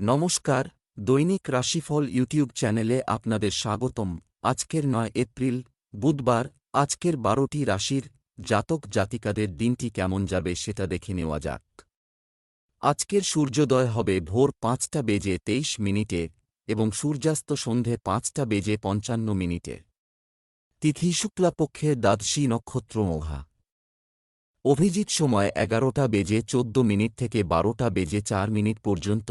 নমস্কার, দৈনিক রাশিফল ইউটিউব চ্যানেলে আপনাদের স্বাগতম। আজকের নয় এপ্রিল, বুধবার, আজকের বারোটি রাশির জাতক জাতিকাদের দিনটি কেমন যাবে সেটা দেখে নেওয়া যাক। আজকের সূর্যোদয় হবে ভোর পাঁচটা বেজে তেইশ মিনিটে এবং সূর্যাস্ত সন্ধে পাঁচটা বেজে পঞ্চান্ন মিনিটে। তিথি শুক্লাপক্ষে দ্বাদশী নক্ষত্র মোঘা। অভিজিৎ সময় এগারোটা বেজে চোদ্দ মিনিট থেকে বারোটা বেজে চার মিনিট পর্যন্ত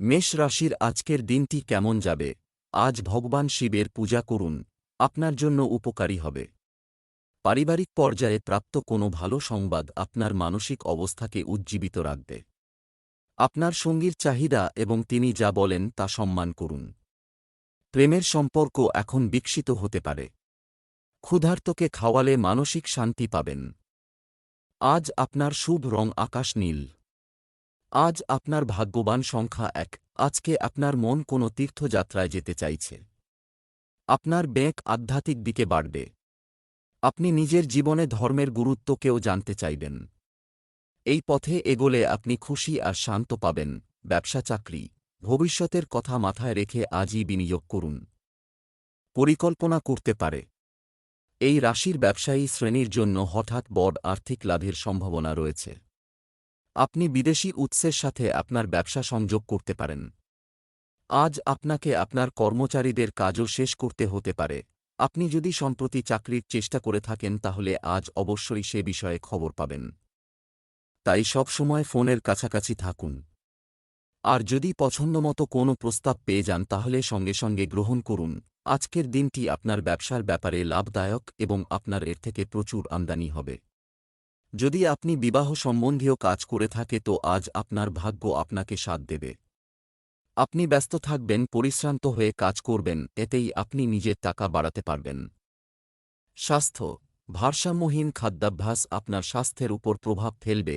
মেষ রাশির আজকের দিনটি কেমন যাবে? আজ ভগবান শিবের পূজা করুন, আপনার জন্য উপকারী হবে। পারিবারিক পর্যায়ে প্রাপ্ত কোনো ভালো সংবাদ আপনার মানসিক অবস্থাকে উজ্জীবিত রাখবে। আপনার সঙ্গীর চাহিদা এবং তিনি যা বলেন তা সম্মান করুন। প্রেমের সম্পর্ক এখন বিকশিত হতে পারে। ক্ষুধার্তকে খাওয়ালে মানসিক শান্তি পাবেন। আজ আপনার শুভ রং আকাশ নীল। আজ আপনার ভাগ্যবান সংখ্যা এক। আজকে আপনার মন কোনো তীর্থযাত্রায় যেতে চাইছে। আপনার ব্যাঁক আধ্যাত্মিক দিকে বাড়বে। আপনি নিজের জীবনে ধর্মের গুরুত্বকেও জানতে চাইবেন। এই পথে এগোলে আপনি খুশি আর শান্ত পাবেন। ব্যবসা, চাকরি, ভবিষ্যতের কথা মাথায় রেখে আজই বিনিয়োগ করুন। পরিকল্পনা করতে পারে। এই রাশির ব্যবসায়ী শ্রেণির জন্য হঠাৎ বড় আর্থিক লাভের সম্ভাবনা রয়েছে। আপনি বিদেশি উৎসের সাথে আপনার ব্যবসা সংযোগ করতে পারেন। আজ আপনাকে আপনার কর্মচারীদের কাজও শেষ করতে হতে পারে। আপনি যদি সম্প্রতি চাকরির চেষ্টা করে থাকেন, তাহলে আজ অবশ্যই সে বিষয়ে খবর পাবেন। তাই সবসময় ফোনের কাছাকাছি থাকুন। আর যদি পছন্দমতো কোনো প্রস্তাব পেয়ে যান, তাহলে সঙ্গে সঙ্গে গ্রহণ করুন। আজকের দিনটি আপনার ব্যবসার ব্যাপারে লাভদায়ক এবং আপনার এর থেকে প্রচুর আমদানি হবে। যদি আপনি বিবাহ সম্বন্ধীয় কাজ করে থাকে তো আজ আপনার ভাগ্য আপনাকে সাথ দেবে। আপনি ব্যস্ত থাকবেন, পরিশ্রান্ত হয়ে কাজ করবেন, এতেই আপনি নিজের টাকা বাড়াতে পারবেন। স্বাস্থ্য, ভারসাম্যহীন খাদ্যাভ্যাস আপনার স্বাস্থ্যের উপর প্রভাব ফেলবে,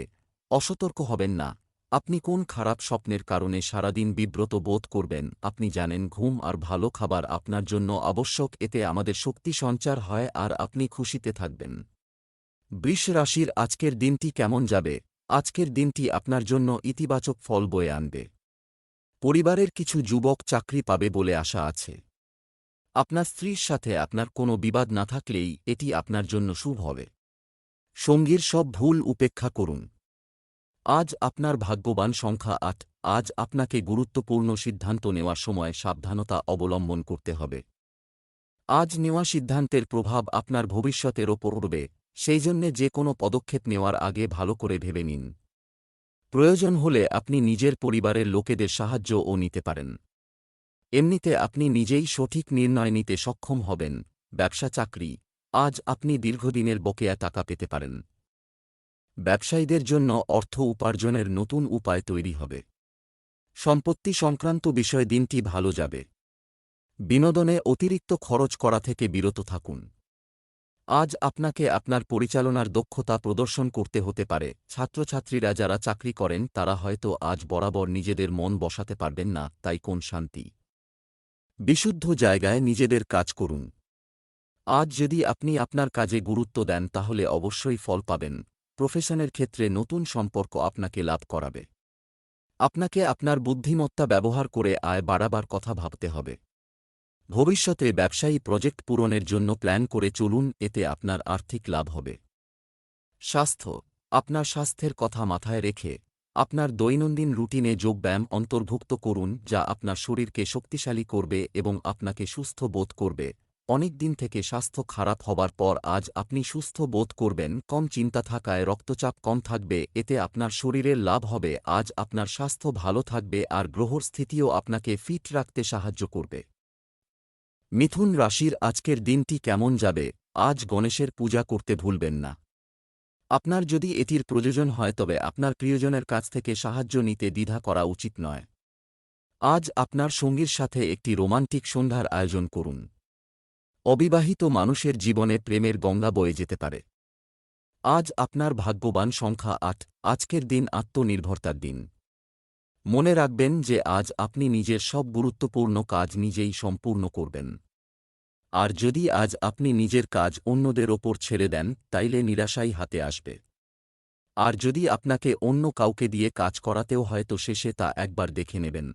অসতর্ক হবেন না। আপনি কোন খারাপ স্বপ্নের কারণে সারাদিন বিব্রত বোধ করবেন, আপনি জানেন ঘুম আর ভালো খাবার আপনার জন্য আবশ্যক, এতে আমাদের শক্তি সঞ্চার হয় আর আপনি খুশিতে থাকবেন। বৃষ রাশির আজকের দিনটি কেমন যাবে? আজকের দিনটি আপনার জন্য ইতিবাচক ফল বয়ে আনবে। পরিবারের কিছু যুবক চাকরি পাবে বলে আশা আছে। আপনার স্ত্রীর সাথে আপনার কোনো বিবাদ না থাকলেই এটি আপনার জন্য শুভ হবে। সঙ্গীর সব ভুল উপেক্ষা করুন। আজ আপনার ভাগ্যবান সংখ্যা আট, আজ আপনাকে গুরুত্বপূর্ণ সিদ্ধান্ত নেওয়ার সময় সাবধানতা অবলম্বন করতে হবে। আজ নেওয়া সিদ্ধান্তের প্রভাব আপনার ভবিষ্যতের ওপর পড়বে সেই জন্যে যে কোনো পদক্ষেপ নেওয়ার আগে ভালো করে ভেবে নিন। প্রয়োজন হলে আপনি নিজের পরিবারের লোকেদের সাহায্যও নিতে পারেন। এমনিতে আপনি নিজেই সঠিক নির্ণয় নিতে সক্ষম হবেন। ব্যবসা চাকরি, আজ আপনি দীর্ঘদিনের বকেয়া টাকা পেতে পারেন। ব্যবসায়ীদের জন্য অর্থ উপার্জনের নতুন উপায় তৈরি হবে। সম্পত্তি সংক্রান্ত বিষয় দিনটি ভালো যাবে। বিনোদনে অতিরিক্ত খরচ করা থেকে বিরত থাকুন। আজ আপনাকে আপনার পরিচালনার দক্ষতা প্রদর্শন করতে হতে পারে। ছাত্রছাত্রীরা যারা চাকরি করেন, তারা হয়তো আজ বরাবর নিজেদের মন বসাতে পারবেন না, তাই কোন শান্তি? বিশুদ্ধ জায়গায় নিজেদের কাজ করুন। আজ যদি আপনি আপনার কাজে গুরুত্ব দেন, তাহলে অবশ্যই ফল পাবেন। প্রফেশনের ক্ষেত্রে নতুন সম্পর্ক আপনাকে লাভ করাবে। আপনাকে আপনার বুদ্ধিমত্তা ব্যবহার করে আয় বাড়াবার কথা ভাবতে হবে। ভবিষ্যতে ব্যবসায়ী প্রজেক্ট পূরণের জন্য প্ল্যান করে চলুন, এতে আপনার আর্থিক লাভ হবে। স্বাস্থ্য, আপনার স্বাস্থ্যের কথা মাথায় রেখে, আপনার দৈনন্দিন রুটিনে যোগব্যায়াম অন্তর্ভুক্ত করুন, যা আপনার শরীরকে শক্তিশালী করবে এবং আপনাকে সুস্থ বোধ করবে। অনেক দিন থেকে স্বাস্থ্য খারাপ হবার পর আজ আপনি সুস্থ বোধ করবেন, কম চিন্তা থাকায় রক্তচাপ কম থাকবে, এতে আপনার শরীরের লাভ হবে, আজ আপনার স্বাস্থ্য ভালো থাকবে আর গ্রহর স্থিতিও আপনাকে ফিট রাখতে সাহায্য করবে। মিথুন রাশির আজকের দিনটি কেমন যাবে? আজ গণেশের পূজা করতে ভুলবেন না। আপনার যদি এটির প্রয়োজন হয় তবে আপনার প্রিয়জনের কাছ থেকে সাহায্য নিতে দ্বিধা করা উচিত নয়। আজ আপনার সঙ্গীর সাথে একটি রোমান্টিক সন্ধ্যার আয়োজন করুন। অবিবাহিত মানুষের জীবনে প্রেমের গঙ্গা বয়ে যেতে পারে। আজ আপনার ভাগ্যবান সংখ্যা আট। আজকের দিন আত্মনির্ভরতার দিন। মনে রাখবেন যে আজ আপনি নিজের সব গুরুত্বপূর্ণ কাজ নিজেই সম্পূর্ণ করবেন। আর যদি আজ আপনি নিজের কাজ অন্যদের ওপর ছেড়ে দেন, তাইলে নিরাশাই হাতে আসবে। আর যদি আপনাকে অন্য কাউকে দিয়ে কাজ করাতেও হয়তো শেষে তা একবার দেখে নেবেন।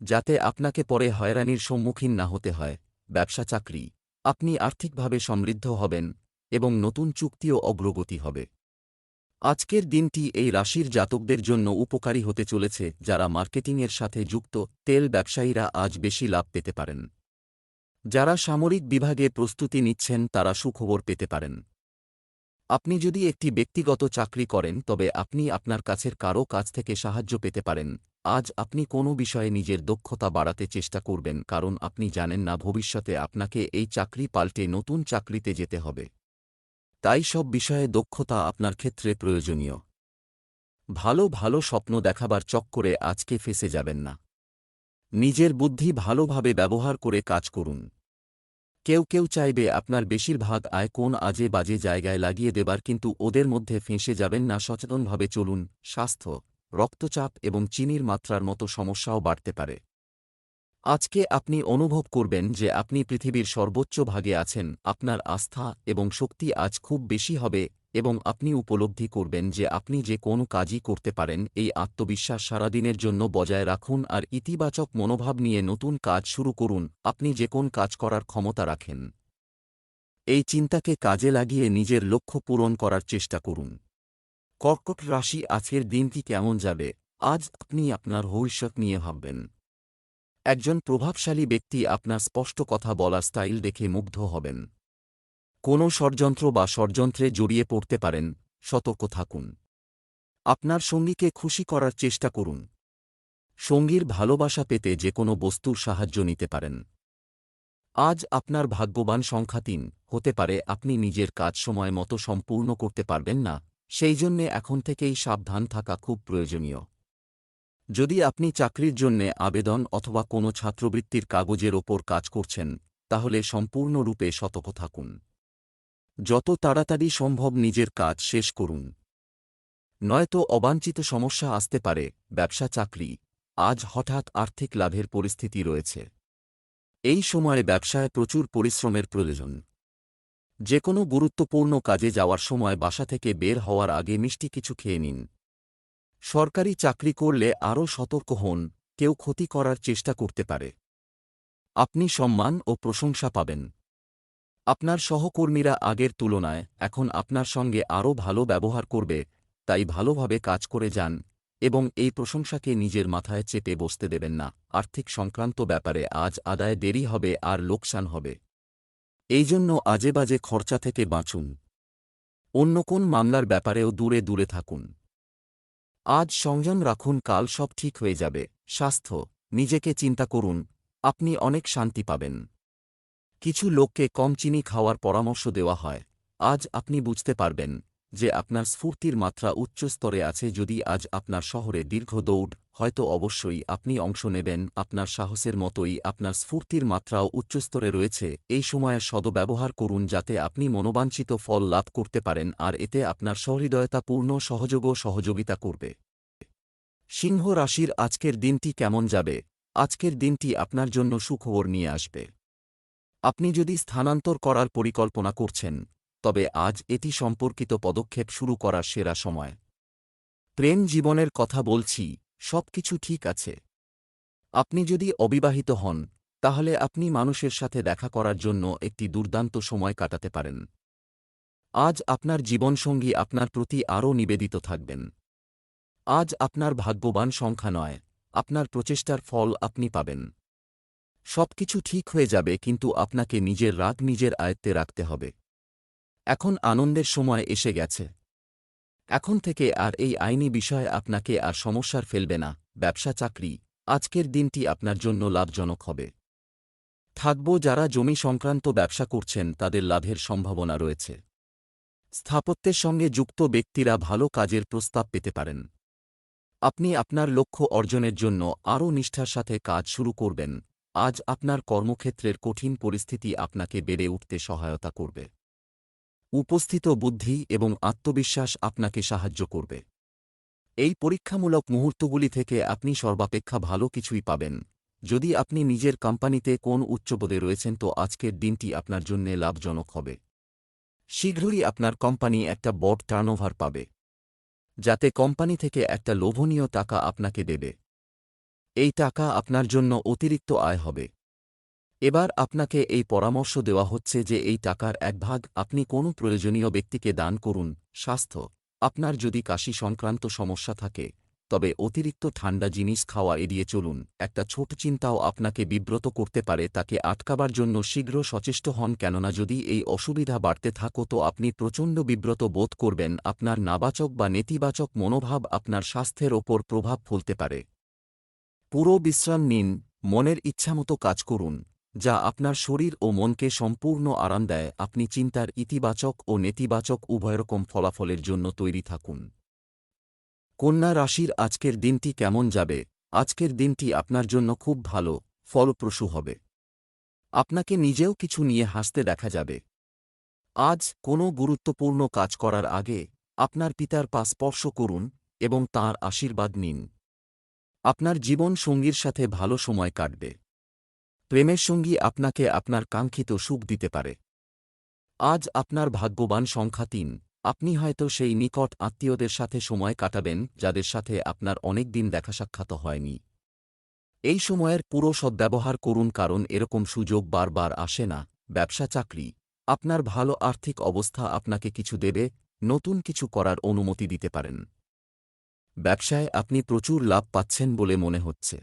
যাতে আপনাকে পরে হয়রানির সম্মুখীন না হতে হয়। ব্যবসা চাকরি। আপনি আর্থিকভাবে সমৃদ্ধ হবেন এবং নতুন চুক্তিও অগ্রগতি হবে। আজকের দিনটি এই রাশির জাতকদের জন্য উপকারী হতে চলেছে, যারা মার্কেটিংয়ের সাথে যুক্ত, তেল ব্যবসায়ীরা আজ বেশি লাভ পেতে পারেন। যারা সামরিক বিভাগে প্রস্তুতি নিচ্ছেন, তারা সুখবর পেতে পারেন। আপনি যদি একটি ব্যক্তিগত চাকরি করেন, তবে আপনি আপনার কাছের কারও কাছ থেকে সাহায্য পেতে পারেন। আজ আপনি কোনো বিষয়ে নিজের দক্ষতা বাড়াতে চেষ্টা করবেন, কারণ আপনি জানেন না ভবিষ্যতে আপনাকে এই চাকরি পাল্টে নতুন চাকরিতে যেতে হবে। তাই সব বিষয়ে দক্ষতা আপনার ক্ষেত্রে প্রয়োজনীয়। ভালো ভালো স্বপ্ন দেখাবার চক্করে আজকে ফেসে যাবেন না। নিজের বুদ্ধি ভালোভাবে ব্যবহার করে কাজ করুন। কেউ কেউ চাইবে আপনার বেশিরভাগ আয় কোন আজে বাজে জায়গায় লাগিয়ে দেবার কিন্তু ওদের মধ্যে ফেঁসে যাবেন না, সচেতনভাবে চলুন। স্বাস্থ্য, রক্তচাপ এবং চিনির মাত্রার মতো সমস্যাও বাড়তে পারে। আজকে আপনি অনুভব করবেন যে আপনি পৃথিবীর সর্বোচ্চ ভাগে আছেন, আপনার আস্থা এবং শক্তি আজ খুব বেশি হবে এবং আপনি উপলব্ধি করবেন যে আপনি যে কোনো কাজই করতে পারেন, এই আত্মবিশ্বাস সারাদিনের জন্য বজায় রাখুন আর ইতিবাচক মনোভাব নিয়ে নতুন কাজ শুরু করুন, আপনি যে কোন কাজ করার ক্ষমতা রাখেন। এই চিন্তাকে কাজে লাগিয়ে নিজের লক্ষ্য পূরণ করার চেষ্টা করুন। কর্কট রাশি আজকের দিনটি কেমন যাবে, আজ আপনি আপনার ভবিষ্যৎ নিয়ে ভাববেন। একজন প্রভাবশালী ব্যক্তি আপনার স্পষ্ট কথা বলার স্টাইল দেখে মুগ্ধ হবেন। কোনো ষড়যন্ত্র বা ষড়যন্ত্রে জড়িয়ে পড়তে পারেন, সতর্ক থাকুন। আপনার সঙ্গীকে খুশি করার চেষ্টা করুন। সঙ্গীর ভালোবাসা পেতে যে কোনো বস্তুর সাহায্য নিতে পারেন। আজ আপনার ভাগ্যবান সংখ্যা তিন, হতে পারে আপনি নিজের কাজ সময় মতো সম্পূর্ণ করতে পারবেন না, সেই জন্যে এখন থেকেই সাবধান থাকা খুব প্রয়োজনীয়। যদি আপনি চাকরির জন্যে আবেদন অথবা কোনো ছাত্রবৃত্তির কাগজের ওপর কাজ করছেন, তাহলে সম্পূর্ণরূপে সতর্ক থাকুন। যত তাড়াতাড়ি সম্ভব নিজের কাজ শেষ করুন। নয়তো অবাঞ্ছিত সমস্যা আসতে পারে, ব্যবসা, চাকরি। আজ হঠাৎ আর্থিক লাভের পরিস্থিতি রয়েছে। এই সময়ে ব্যবসায় প্রচুর পরিশ্রমের প্রয়োজন। যে কোনো গুরুত্বপূর্ণ কাজে যাওয়ার সময় বাসা থেকে বের হওয়ার আগে মিষ্টি কিছু খেয়ে নিন। সরকারি চাকরি করলে আরও সতর্ক হন, কেউ ক্ষতি করার চেষ্টা করতে পারে। আপনি সম্মান ও প্রশংসা পাবেন। আপনার সহকর্মীরা আগের তুলনায় এখন আপনার সঙ্গে আরও ভালো ব্যবহার করবে, তাই ভালোভাবে কাজ করে যান এবং এই প্রশংসাকে নিজের মাথায় চেপে বসতে দেবেন না। আর্থিক সংক্রান্ত ব্যাপারে আজ আদায় দেরি হবে আর লোকসান হবে। এই জন্য আজে বাজে খরচা থেকে বাঁচুন। অন্য কোন মামলার ব্যাপারেও দূরে দূরে থাকুন। আজ সংযম রাখুন, কাল সব ঠিক হয়ে যাবে। স্বাস্থ্য, নিজেকে চিন্তা করুন, আপনি অনেক শান্তি পাবেন। কিছু লোককে কম চিনি খাওয়ার পরামর্শ দেওয়া হয়। আজ আপনি বুঝতে পারবেন যে আপনার স্ফূর্তির মাত্রা উচ্চ স্তরে আছে যদি আজ আপনার শহরে দীর্ঘ দৌড় হয়তো অবশ্যই আপনি অংশ নেবেন, আপনার সাহসের মতোই আপনার স্ফূর্তির মাত্রাও উচ্চস্তরে রয়েছে, এই সময়ে সদব্যবহার করুন যাতে আপনি মনোবাঞ্ছিত ফল লাভ করতে পারেন আর এতে আপনার সহৃদয়তাপূর্ণ সহযোগও সহযোগিতা করবে। সিংহ রাশির আজকের দিনটি কেমন যাবে? আজকের দিনটি আপনার জন্য সুখবর নিয়ে আসবে। আপনি যদি স্থানান্তর করার পরিকল্পনা করছেন, তবে আজ এটি সম্পর্কিত পদক্ষেপ শুরু করার সেরা সময়। প্রেম জীবনের কথা বলছি সব কিছু ঠিক আছে। আপনি যদি অবিবাহিত হন, তাহলে আপনি মানুষের সাথে দেখা করার জন্য একটি দুর্দান্ত সময় কাটাতে পারেন। আজ আপনার জীবনসঙ্গী আপনার প্রতি আরও নিবেদিত থাকবেন। আজ আপনার ভাগ্যবান সংখ্যা নয়, আপনার প্রচেষ্টার ফল আপনি পাবেন। সবকিছু ঠিক হয়ে যাবে কিন্তু আপনাকে নিজের রাগ নিজের আয়ত্তে রাখতে হবে। এখন আনন্দের সময় এসে গেছে। এখন থেকে আর এই আইনি বিষয় আপনাকে আর সমস্যার ফেলবে না, ব্যবসা চাকরি, আজকের দিনটি আপনার জন্য লাভজনক হবে। থাকব যারা জমি সংক্রান্ত ব্যবসা করছেন, তাদের লাভের সম্ভাবনা রয়েছে। স্থাপত্যের সঙ্গে যুক্ত ব্যক্তিরা ভালো কাজের প্রস্তাব পেতে পারেন। আপনি আপনার লক্ষ্য অর্জনের জন্য আরও নিষ্ঠার সাথে কাজ শুরু করবেন। আজ আপনার কর্মক্ষেত্রের কঠিন পরিস্থিতি আপনাকে বেড়ে উঠতে সহায়তা করবে। উপস্থিত বুদ্ধি এবং আত্মবিশ্বাস আপনাকে সাহায্য করবে। এই পরীক্ষামূলক মুহূর্তগুলি থেকে আপনি সর্বাপেক্ষা ভালো কিছুই পাবেন। যদি আপনি নিজের কোম্পানিতে কোন উচ্চপদে রয়েছেন, তো আজকের দিনটি আপনার জন্য লাভজনক হবে। শীঘ্রই আপনার কোম্পানি একটা বড় টার্নওভার পাবে, যাতে কোম্পানি থেকে একটা লোভনীয় টাকা আপনাকে দেবে। এই টাকা আপনার জন্য অতিরিক্ত আয় হবে। এবার আপনাকে এই পরামর্শ দেওয়া হচ্ছে যে এই টাকার এক ভাগ আপনি কোনো প্রয়োজনীয় ব্যক্তিকে দান করুন, স্বাস্থ্য। আপনার যদি কাশি সংক্রান্ত সমস্যা থাকে, তবে অতিরিক্ত ঠান্ডা জিনিস খাওয়া এড়িয়ে চলুন। একটা ছোট চিন্তাও আপনাকে বিব্রত করতে পারে, তাকে আটকাবার জন্য শীঘ্র সচেষ্ট হন, কেননা যদি এই অসুবিধা বাড়তে থাকো তো আপনি প্রচণ্ড বিব্রত বোধ করবেন, আপনার নাবাচক বা নেতিবাচক মনোভাব আপনার স্বাস্থ্যের ওপর প্রভাব ফেলতে পারে। পুরো বিশ্রাম নিন, মনের ইচ্ছামতো কাজ করুন। যা আপনার শরীর ও মনকে সম্পূর্ণ আরাম দেয়, আপনি চিন্তার ইতিবাচক ও নেতিবাচক উভয়রকম ফলাফলের জন্য তৈরি থাকুন। কন্যা রাশির আজকের দিনটি কেমন যাবে? আজকের দিনটি আপনার জন্য খুব ভালো, ফলপ্রসূ হবে। আপনাকে নিজেও কিছু নিয়ে হাসতে দেখা যাবে। আজ কোনো গুরুত্বপূর্ণ কাজ করার আগে আপনার পিতার পা স্পর্শ করুন এবং তাঁর আশীর্বাদ নিন। আপনার জীবন সঙ্গীর সাথে ভালো সময় কাটবে। প্রেমের সঙ্গী আপনাকে আপনার কাঙ্ক্ষিত সুখ দিতে পারে। আজ আপনার ভাগ্যবান সংখ্যা তিন। আপনি হয়তো সেই নিকট আত্মীয়দের সাথে সময় কাটাবেন, যাদের সাথে আপনার অনেক দিন দেখা সাক্ষাৎ হয়নি। এই সময়ের পুরো সদ্ব্যবহার করুন কারণ এরকম সুযোগ বারবার আসে না। ব্যবসা, চাকরি। আপনার ভালো আর্থিক অবস্থা আপনাকে কিছু দেবে, নতুন কিছু করার অনুমতি দিতে পারেন। ব্যবসায় আপনি প্রচুর লাভ পাচ্ছেন বলে মনে হচ্ছে।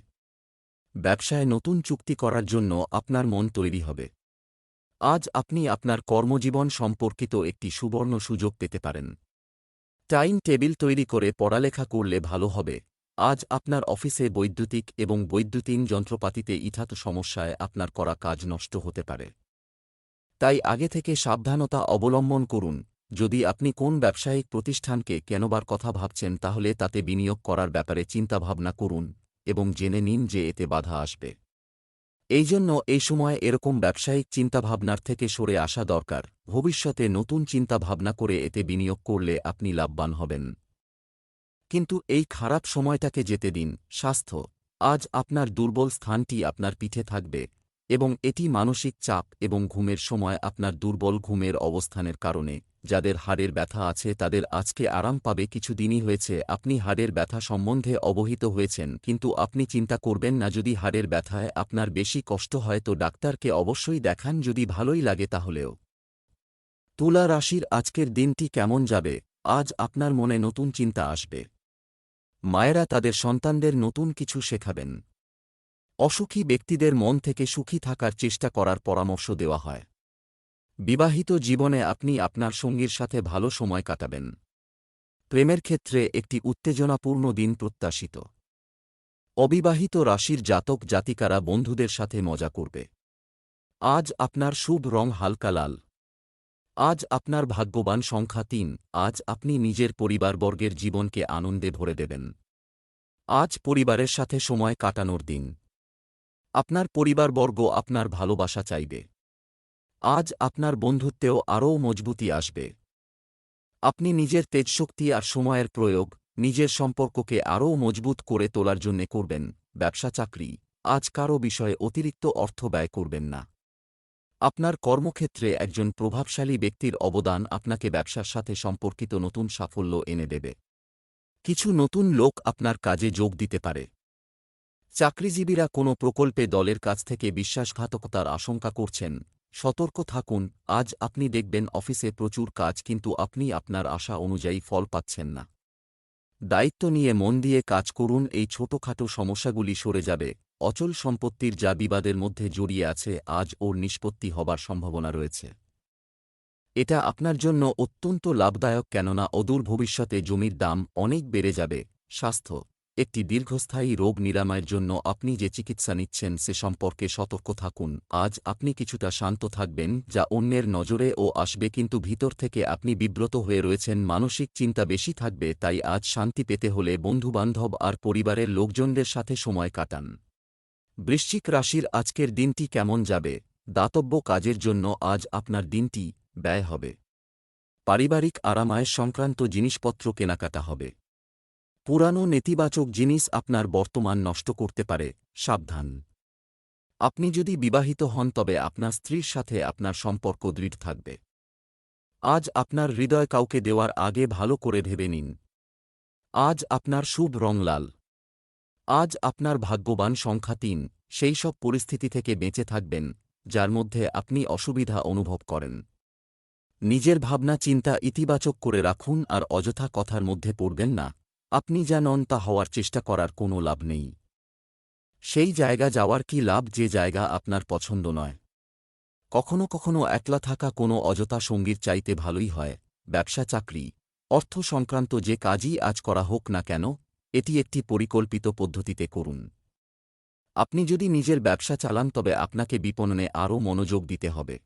ব্যবসায় নতুন চুক্তি করার জন্য আপনার মন তৈরি হবে। আজ আপনি আপনার কর্মজীবন সম্পর্কিত একটি সুবর্ণ সুযোগ পেতে পারেন। টাইম টেবিল তৈরি করে পড়ালেখা করলে ভালো হবে। আজ আপনার অফিসে বৈদ্যুতিক এবং বৈদ্যুতিন যন্ত্রপাতিতে ইথাত সমস্যায় আপনার করা কাজ নষ্ট হতে পারে। তাই আগে থেকে সাবধানতা অবলম্বন করুন। যদি আপনি কোন ব্যবসায়িক প্রতিষ্ঠানকে কেনবার কথা ভাবছেন তাহলে তাতে বিনিয়োগ করার ব্যাপারে চিন্তাভাবনা করুন। এবং জেনে নিন যে এতে বাধা আসবে। এই জন্য এই সময় এরকম ব্যবসায়িক চিন্তাভাবনার থেকে সরে আসা দরকার। ভবিষ্যতে নতুন চিন্তাভাবনা করে এতে বিনিয়োগ করলে আপনি লাভবান হবেন। কিন্তু এই খারাপ সময়টাকে যেতে দিন। স্বাস্থ্য, আজ আপনার দুর্বল স্থানটি আপনার পিঠে থাকবে এবং এটি মানসিক চাপ এবং ঘুমের সময় আপনার দুর্বল ঘুমের অবস্থানের কারণে। যাদের হাড়ের ব্যথা আছে তাদের আজকে আরাম পাবে কিছুদিনই হয়েছে। আপনি হাড়ের ব্যথা সম্বন্ধে অবহিত হয়েছেন, কিন্তু আপনি চিন্তা করবেন না, যদি হাড়ের ব্যথায় আপনার বেশি কষ্ট হয় তো ডাক্তারকে অবশ্যই দেখান যদি ভালোই লাগে তাহলেও। তুলা রাশির আজকের দিনটি কেমন যাবে? আজ আপনার মনে নতুন চিন্তা আসবে। মায়েরা তাদের সন্তানদের নতুন কিছু শেখাবেন। অসুখী ব্যক্তিদের মন থেকে সুখী থাকার চেষ্টা করার পরামর্শ দেওয়া হয়। বিবাহিত জীবনে আপনি আপনার সঙ্গীর সাথে ভালো সময় কাটাবেন। প্রেমের ক্ষেত্রে একটি উত্তেজনাপূর্ণ দিন প্রত্যাশিত। অবিবাহিত রাশির জাতক জাতিকারা বন্ধুদের সাথে মজা করবে। আজ আপনার শুভ রং হালকা লাল। আজ আপনার ভাগ্যবান সংখ্যা তিন। আজ আপনি নিজের পরিবারবর্গের জীবনকে আনন্দে ভরে দেবেন। আজ পরিবারের সাথে সময় কাটানোর দিন। আপনার পরিবারবর্গ আপনার ভালোবাসা চাইবে। আজ আপনার বন্ধুত্বেও আরও মজবুতি আসবে। আপনি নিজের তেজশক্তি আর সময়ের প্রয়োগ নিজের সম্পর্ককে আরও মজবুত করে তোলার জন্য করবেন, ব্যবসা চাকরি, আজ কারও বিষয়ে অতিরিক্ত অর্থ ব্যয় করবেন না। আপনার কর্মক্ষেত্রে একজন প্রভাবশালী ব্যক্তির অবদান আপনাকে ব্যবসার সাথে সম্পর্কিত নতুন সাফল্য এনে দেবে। কিছু নতুন লোক আপনার কাজে যোগ দিতে পারে। চাকরিজীবীরা কোনো প্রকল্পে দলের কাছ থেকে বিশ্বাসঘাতকতার আশঙ্কা করছেন সতর্ক থাকুন, আজ আপনি দেখবেন অফিসে প্রচুর কাজ কিন্তু আপনি আপনার আশা অনুযায়ী ফল পাচ্ছেন না। দায়িত্ব নিয়ে মন দিয়ে কাজ করুন, এই ছোটখাটো সমস্যাগুলি সরে যাবে। অচল সম্পত্তির যা বিবাদের মধ্যে জড়িয়ে আছে, আজ ওর নিষ্পত্তি হবার সম্ভাবনা রয়েছে। এটা আপনার জন্য অত্যন্ত লাভদায়ক কেননা অদূর ভবিষ্যতে জমির দাম অনেক বেড়ে যাবে। স্বাস্থ্য একটি দীর্ঘস্থায়ী রোগ নিরাময়ের জন্য আপনি যে চিকিৎসা নিচ্ছেন সে সম্পর্কে সতর্ক থাকুন। আজ আপনি কিছুটা শান্ত থাকবেন, যা অন্যের নজরে ও আসবে কিন্তু ভিতর থেকে আপনি বিব্রত হয়ে রয়েছেন। মানসিক চিন্তা বেশি থাকবে, তাই আজ শান্তি পেতে হলে বন্ধুবান্ধব আর পরিবারের লোকজনদের সাথে সময় কাটান। বৃশ্চিক রাশির আজকের দিনটি কেমন যাবে? দাতব্য কাজের জন্য আজ আপনার দিনটি ব্যয় হবে। পারিবারিক আরামায়ের সংক্রান্ত জিনিসপত্র কেনাকাটা হবে। পুরানো নেতিবাচক জিনিস আপনার বর্তমান নষ্ট করতে পারে, সাবধান। আপনি যদি বিবাহিত হন তবে আপনার স্ত্রীর সাথে আপনার সম্পর্ক দৃঢ় থাকবে। আজ আপনার হৃদয় কাউকে দেওয়ার আগে ভালো করে ভেবে নিন। আজ আপনার শুভ রং লাল। আজ আপনার ভাগ্যবান সংখ্যা তিন, সেই সব পরিস্থিতি থেকে বেঁচে থাকবেন, যার মধ্যে আপনি অসুবিধা অনুভব করেন। নিজের ভাবনা চিন্তা ইতিবাচক করে রাখুন আর অযথা কথার মধ্যে পড়বেন না। আপনি যা নন তা হওয়ার চেষ্টা করার কোনো লাভ নেই। সেই জায়গা যাওয়ার কি লাভ যে জায়গা আপনার পছন্দ নয়? কখনো কখনো একলা থাকা কোনো অযথা সঙ্গীর চাইতে ভালোই হয়, ব্যবসা, চাকরি, অর্থ সংক্রান্ত যে কাজই আজ করা হোক না কেন, এটি একটি পরিকল্পিত পদ্ধতিতে করুন। আপনি যদি নিজের ব্যবসা চালান তবে আপনাকে বিপণনে আরও মনোযোগ দিতে হবে।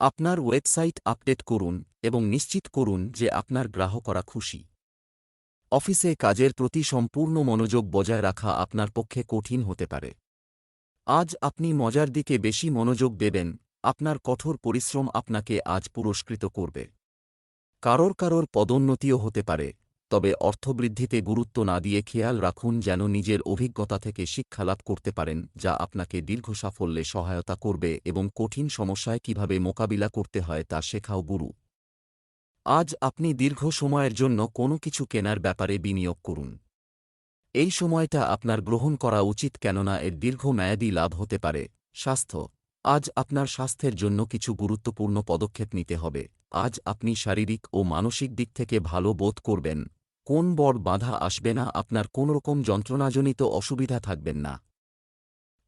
আপনার ওয়েবসাইট আপডেট করুন এবং নিশ্চিত করুন যে আপনার গ্রাহকরা খুশি। অফিসে কাজের প্রতি সম্পূর্ণ মনোযোগ বজায় রাখা আপনার পক্ষে কঠিন হতে পারে। আজ আপনি মজার দিকে বেশি মনোযোগ দেবেন, আপনার কঠোর পরিশ্রম আপনাকে আজ পুরস্কৃত করবে। কারোর কারোর পদোন্নতিও হতে পারে, তবে অর্থবৃদ্ধিতে গুরুত্ব না দিয়ে খেয়াল রাখুন যেন নিজের অভিজ্ঞতা থেকে শিক্ষালাভ করতে পারেন, যা আপনাকে দীর্ঘ সাফল্যে সহায়তা করবে এবং কঠিন সমস্যায় কীভাবে মোকাবিলা করতে হয় তা শেখাও গুরু। আজ আপনি দীর্ঘ সময়ের জন্য কোনো কিছু কেনার ব্যাপারে বিনিয়োগ করুন। এই সময়টা আপনার গ্রহণ করা উচিত কেননা এর দীর্ঘমেয়াদী লাভ হতে পারে। স্বাস্থ্য। আজ আপনার স্বাস্থ্যের জন্য কিছু গুরুত্বপূর্ণ পদক্ষেপ নিতে হবে। আজ আপনি শারীরিক ও মানসিক দিক থেকে ভালো বোধ করবেন। কোন বড় বাধা আসবে না, আপনার কোনোরকম যন্ত্রণাজনিত অসুবিধা থাকবেন না।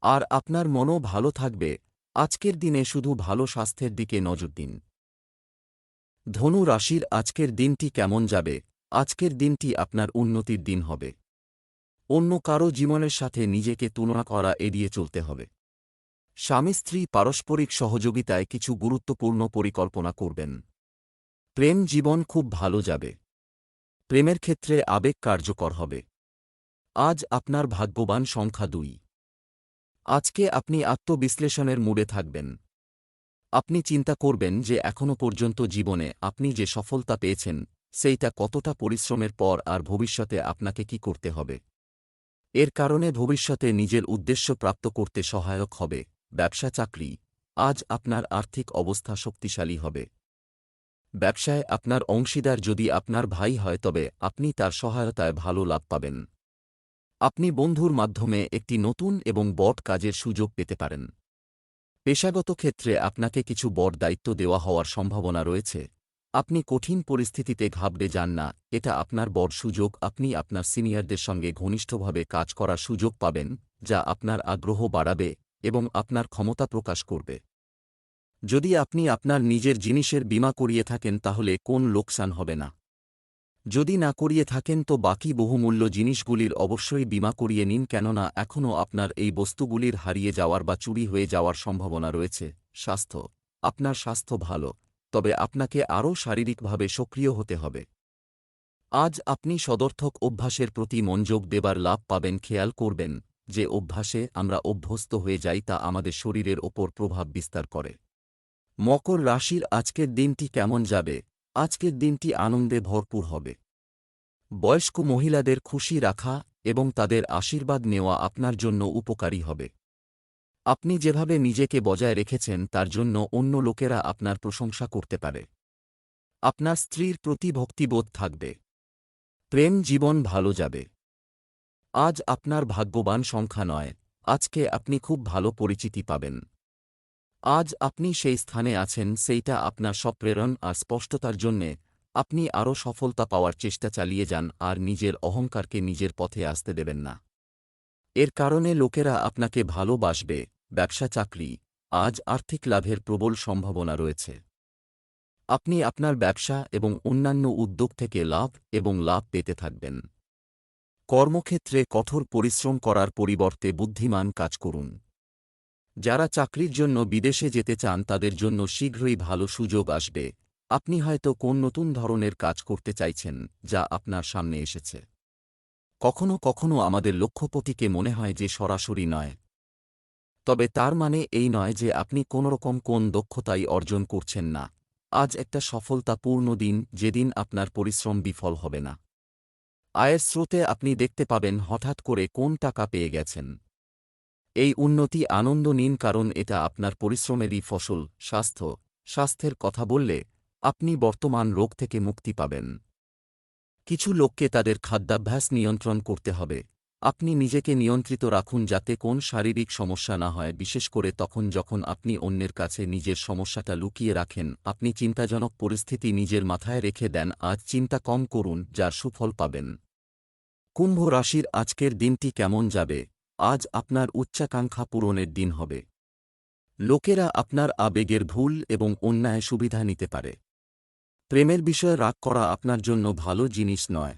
আর আপনার মনও ভালো থাকবে। আজকের দিনে শুধু ভালো স্বাস্থ্যের দিকে নজর দিন। ধনু রাশির আজকের দিনটি কেমন যাবে? আজকের দিনটি আপনার উন্নতির দিন হবে। অন্য কারও জীবনের সাথে নিজেকে তুলনা করা এড়িয়ে চলতে হবে। স্বামী স্ত্রী পারস্পরিক সহযোগিতায় কিছু গুরুত্বপূর্ণ পরিকল্পনা করবেন। প্রেম জীবন খুব ভালো যাবে। প্রেমের ক্ষেত্রে আবেগ কার্যকর হবে। আজ আপনার ভাগ্যবান সংখ্যা দুই। আজকে আপনি আত্মবিশ্লেষণের মুডে থাকবেন। আপনি চিন্তা করবেন যে এখনও পর্যন্ত জীবনে আপনি যে সফলতা পেয়েছেন, সেইটা কতটা পরিশ্রমের পর আর ভবিষ্যতে আপনাকে কি করতে হবে। এর কারণে ভবিষ্যতে নিজের উদ্দেশ্য প্রাপ্ত করতে সহায়ক হবে, ব্যবসা চাকরি। আজ আপনার আর্থিক অবস্থা শক্তিশালী হবে। ব্যবসায় আপনার অংশীদার যদি আপনার ভাই হয়, তবে আপনি তার সহায়তায় ভালো লাভ পাবেন। আপনি বন্ধুর মাধ্যমে একটি নতুন এবং বট কাজের সুযোগ পেতে পারেন। পেশাগত ক্ষেত্রে আপনাকে কিছু বড় দায়িত্ব দেওয়া হওয়ার সম্ভাবনা রয়েছে। আপনি কঠিন পরিস্থিতিতে ঘাবড়ে যান না, এটা আপনার বড় সুযোগ। আপনি আপনার সিনিয়রদের সঙ্গে ঘনিষ্ঠভাবে কাজ করার সুযোগ পাবেন, যা আপনার আগ্রহ বাড়াবে এবং আপনার ক্ষমতা প্রকাশ করবে। যদি আপনি আপনার নিজের জিনিসের বিমা করিয়ে থাকেন, তাহলে কোন লোকসান হবে না। যদি না করিয়ে থাকেন তো বাকি বহুমূল্য জিনিসগুলির অবশ্যই বিমা করিয়ে নিন কেননা এখনও আপনার এই বস্তুগুলির হারিয়ে যাওয়ার বা চুরি হয়ে যাওয়ার সম্ভাবনা রয়েছে। স্বাস্থ্য। আপনার স্বাস্থ্য ভালো, তবে আপনাকে আরও শারীরিকভাবে সক্রিয় হতে হবে। আজ আপনি সদর্থক অভ্যাসের প্রতি মনোযোগ দেবার লাভ পাবেন, খেয়াল করবেন যে অভ্যাসে আমরা অভ্যস্ত হয়ে যাই তা আমাদের শরীরের ওপর প্রভাব বিস্তার করে। মকর রাশির আজকের দিনটি কেমন যাবে? আজকের দিনটি আনন্দে ভরপুর হবে। বয়স্ক মহিলাদের খুশি রাখা এবং তাদের আশীর্বাদ নেওয়া আপনার জন্য উপকারী হবে। আপনি যেভাবে নিজেকে বজায় রেখেছেন তার জন্য অন্য লোকেরা আপনার প্রশংসা করতে পারে। আপনার স্ত্রীর প্রতি ভক্তিবোধ থাকবে। প্রেম জীবন ভালো যাবে। আজ আপনার ভাগ্যবান সংখ্যা নয়, আজকে আপনি খুব ভালো পরিচিতি পাবেন। আজ আপনি সেই স্থানে আছেন, সেইটা আপনার সপ্রেরণ আর স্পষ্টতার জন্যে। আপনি আরও সফলতা পাওয়ার চেষ্টা চালিয়ে যান আর নিজের অহংকারকে নিজের পথে আসতে দেবেন না। এর কারণে লোকেরা আপনাকে ভালোবাসবে, ব্যবসা, চাকরি। আজ আর্থিক লাভের প্রবল সম্ভাবনা রয়েছে। আপনি আপনার ব্যবসা এবং অন্যান্য উদ্যোগ থেকে লাভ এবং লাভ পেতে থাকবেন। কর্মক্ষেত্রে কঠোর পরিশ্রম করার পরিবর্তে বুদ্ধিমান কাজ করুন। যারা চাকরির জন্য বিদেশে যেতে চান তাদের জন্য শীঘ্রই ভালো সুযোগ আসবে। আপনি হয়তো কোন নতুন ধরনের কাজ করতে চাইছেন, যা আপনার সামনে এসেছে। কখনো কখনো আমাদের লক্ষ্যপতিকে মনে হয় যে সরাসরি নয়। তবে তার মানে এই নয় যে আপনি কোনোরকম কোন দক্ষতাই অর্জন করছেন না। আজ একটা সফলতাপূর্ণ দিন, যেদিন আপনার পরিশ্রম বিফল হবে না। আয়ের স্রোতে আপনি দেখতে পাবেন হঠাৎ করে কোন টাকা পেয়ে গেছেন। এই উন্নতি আনন্দ নিন কারণ এটা আপনার পরিশ্রমেরই ফসল, স্বাস্থ্য, স্বাস্থ্যের কথা বললে আপনি বর্তমান রোগ থেকে মুক্তি পাবেন। কিছু লোককে তাদের খাদ্যাভ্যাস নিয়ন্ত্রণ করতে হবে। আপনি নিজেকে নিয়ন্ত্রিত রাখুন যাতে কোন শারীরিক সমস্যা না হয়, বিশেষ করে তখন যখন আপনি অন্যের কাছে নিজের সমস্যাটা লুকিয়ে রাখেন, আপনি চিন্তাজনক পরিস্থিতি নিজের মাথায় রেখে দেন আজ চিন্তা কম করুন, যার সুফল পাবেন। কুম্ভ রাশির আজকের দিনটি কেমন যাবে? আজ আপনার উচ্চাকাঙ্ক্ষা পূরণের দিন হবে। লোকেরা আপনার আবেগের ভুল এবং অন্যায় সুবিধা নিতে পারে। প্রেমের বিষয়ে রাগ করা আপনার জন্য ভালো জিনিস নয়।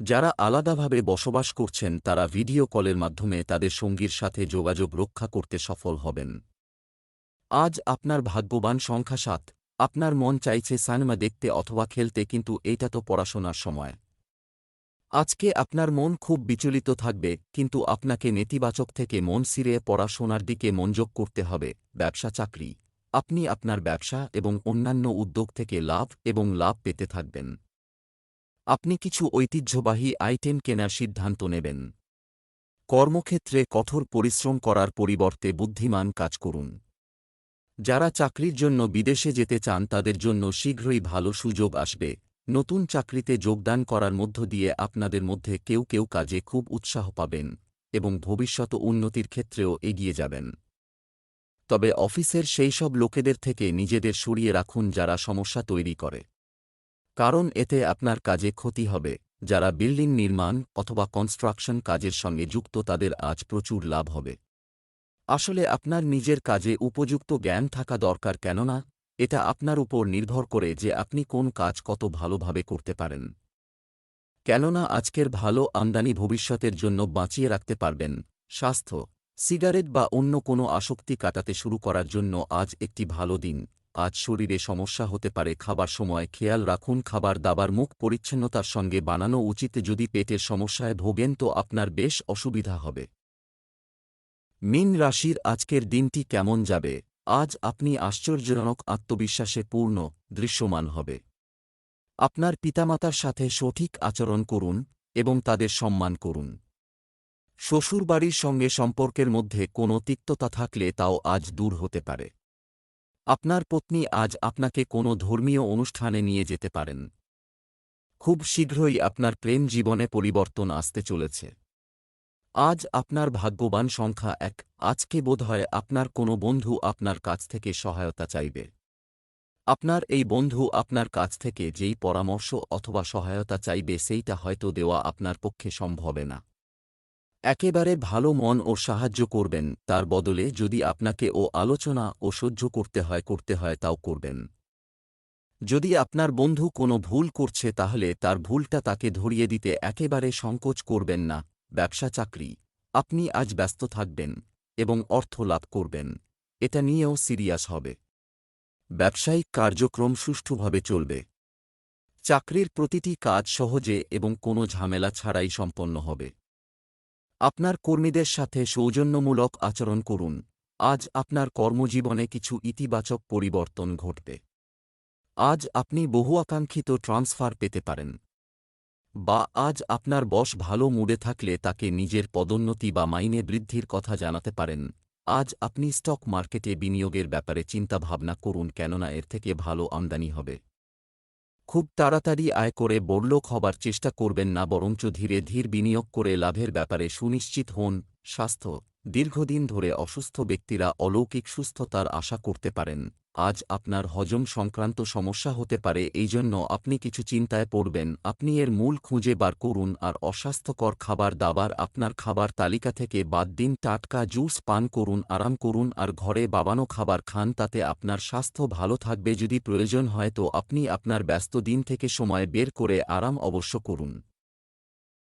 যারা আলাদাভাবে বসবাস করছেন, তারা ভিডিও কলের মাধ্যমে তাদের সঙ্গীর সাথে যোগাযোগ রক্ষা করতে সফল হবেন। আজ আপনার ভাগ্যবান সংখ্যা সাত। আপনার মন চাইছে সিনেমা দেখতে অথবা খেলতে, কিন্তু এটা তো পড়াশোনার সময়। আজকে আপনার মন খুব বিচলিত থাকবে, কিন্তু আপনাকে নেতিবাচক থেকে মন সিরে পড়াশোনার দিকে মনোযোগ করতে হবে, ব্যবসা চাকরি। আপনি আপনার ব্যবসা এবং অন্যান্য উদ্যোগ থেকে লাভ এবং লাভ পেতে থাকবেন। আপনি কিছু ঐতিহ্যবাহী আইটেম কেনার সিদ্ধান্ত নেবেন। কর্মক্ষেত্রে কঠোর পরিশ্রম করার পরিবর্তে বুদ্ধিমান কাজ করুন। যারা চাকরির জন্য বিদেশে যেতে চান তাদের জন্য শীঘ্রই ভালো সুযোগ আসবে। নতুন চাকরিতে যোগদান করার মধ্য দিয়ে আপনাদের মধ্যে কেউ কেউ কাজে খুব উৎসাহ পাবেন এবং ভবিষ্যৎ উন্নতির ক্ষেত্রেও এগিয়ে যাবেন। তবে অফিসের সেই সব লোকেদের থেকে নিজেদের সরিয়ে রাখুন যারা সমস্যা তৈরি করে। কারণ এতে আপনার কাজে ক্ষতি হবে, যারা বিল্ডিং নির্মাণ অথবা কনস্ট্রাকশন কাজের সঙ্গে যুক্ত তাদের আজ প্রচুর লাভ হবে। আসলে আপনার নিজের কাজে উপযুক্ত জ্ঞান থাকা দরকার কেননা এটা আপনার উপর নির্ভর করে যে আপনি কোন কাজ কত ভালোভাবে করতে পারেন। কেননা আজকের ভালো আমদানি ভবিষ্যতের জন্য বাঁচিয়ে রাখতে পারবেন। স্বাস্থ্য, সিগারেট বা অন্য কোনো আসক্তি কাটাতে শুরু করার জন্য আজ একটি ভালো দিন। আজ শরীরে সমস্যা হতে পারে, খাবার সময় খেয়াল রাখুন, খাবার দাবার মুখ পরিচ্ছন্নতার সঙ্গে বানানো উচিত। যদি পেটের সমস্যায় ভোগেন তো আপনার বেশ অসুবিধা হবে। মিন রাশির আজকের দিনটি কেমন যাবে? আজ আপনি আশ্চর্যজনক আত্মবিশ্বাসে পূর্ণ, দৃশ্যমান হবে। আপনার পিতামাতার সাথে সঠিক আচরণ করুন এবং তাদের সম্মান করুন। শ্বশুরবাড়ির সঙ্গে সম্পর্কের মধ্যে কোনো তিক্ততা থাকলে তাও আজ দূর হতে পারে। আপনার পত্নী আজ আপনাকে কোনো ধর্মীয় অনুষ্ঠানে নিয়ে যেতে পারেন। খুব শীঘ্রই আপনার প্রেম জীবনে পরিবর্তন আসতে চলেছে। আজ আপনার ভাগ্যবান সংখ্যা এক। আজকে বোধহয় আপনার কোনো বন্ধু আপনার কাছ থেকে সহায়তা চাইবে। আপনার এই বন্ধু আপনার কাছ থেকে যেই পরামর্শ অথবা সহায়তা চাইবে সেইটা হয়তো দেওয়া আপনার পক্ষে সম্ভবে না। একেবারে ভালো মন ও সাহায্য করবেন, তার বদলে যদি আপনাকে ও আলোচনা ও সহ্য করতে হয় করতে হয় তাও করবেন। যদি আপনার বন্ধু কোনো ভুল করছে তাহলে তার ভুলটা তাকে ধরিয়ে দিতে একেবারে সংকোচ করবেন না। ব্যবসা চাকরি। আপনি আজ ব্যস্ত থাকবেন এবং অর্থ লাভ করবেন। এটা নিয়েও সিরিয়াস হবে। ব্যবসায়িক কার্যক্রম সুষ্ঠুভাবে চলবে। চাকরির প্রতিটি কাজ সহজে এবং কোনো ঝামেলা ছাড়াই সম্পন্ন হবে। আপনার কর্মীদের সাথে সৌজন্যমূলক আচরণ করুন। আজ আপনার কর্মজীবনে কিছু ইতিবাচক পরিবর্তন ঘটবে। আজ আপনি বহু আকাঙ্ক্ষিত ট্রান্সফার পেতে পারেন। বা আজ আপনার বস ভালো মুডে থাকলে তাকে নিজের পদোন্নতি বা মাইনে বৃদ্ধির কথা জানাতে পারেন। আজ আপনি স্টক মার্কেটে বিনিয়োগের ব্যাপারে চিন্তাভাবনা করুন কেননা এর থেকে ভালো আমদানি হবে। খুব তাড়াতাড়ি আয় করে বড়লোক হবার চেষ্টা করবেন না বরঞ্চ ধীরে ধীর বিনিয়োগ করে লাভের ব্যাপারে সুনিশ্চিত হন, স্বাস্থ্য। দীর্ঘদিন ধরে অসুস্থ ব্যক্তিরা অলৌকিক সুস্থতার আশা করতে পারেন। আজ আপনার হজম সংক্রান্ত সমস্যা হতে পারে এই জন্য আপনি কিছু চিন্তায় পড়বেন। আপনি এর মূল খুঁজে বার করুন আর অস্বাস্থ্যকর খাবার দাবার আপনার খাবার তালিকা থেকে বাদ দিন। টাটকা জুস পান করুন, আরাম করুন আর ঘরে বাবানো খাবার খান, তাতে আপনার স্বাস্থ্য ভালো থাকবে। যদি প্রয়োজন হয় তো আপনি আপনার ব্যস্ত দিন থেকে সময় বের করে আরাম অবশ্য করুন।